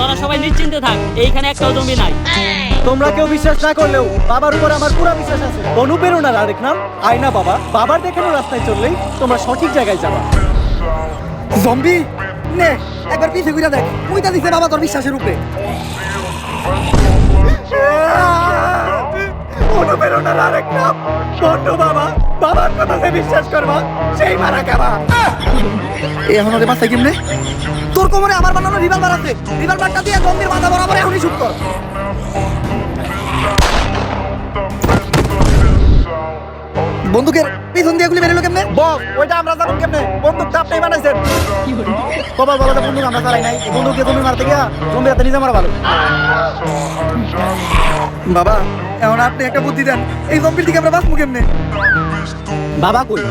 তোরা সবাই নিশ্চিন্তে থাক, এইখানে একটাও জমি নাই। তোমরা কেউ বিশ্বাস না করলেও বাবার উপর আমার পুরো বিশ্বাস আছে। অনুপ্রেরণার আরেক নাম, আয়না বাবা। বাবার দেখানো রাস্তায় চললেই তোমরা সঠিক জায়গায় যাবা। জম্বি, নে, একবার পিছে ঘুরে দেখ। ওইটা দিছে বাবা তোর বিশ্বাসের উপরে। অনুপ্রেরণার আরেক নাম, বন্ধু বাবা। বাবার কথা যে বিশ্বাস করবা, সেই মারা খাবা এখন ওরে মাথায় কেমনে তোর কোমরে আমার বানানো রিভলভার আছে। রিভলভারটা দিয়ে জম্বির মাথা বরাবর এখনই শুট কর। বন্দুকের পিছন দিয়ে গুলি বেরোলো কেমনে? বস, ওইটা আমরা জানুন কেমনে? বন্দুকটা আপনি বানাইছেন। কবার বলো তো বন্দুক, আমরা চালাই নাই। বন্দুককে তুমি মারতে গিয়া জম্বি হাতে নিজে মারা ভালো। বাবা, এখন আপনি একটা বুদ্ধি দেন। এই জম্বির দিকে আমরা বাঁচবো কেমনে? বাবা কই?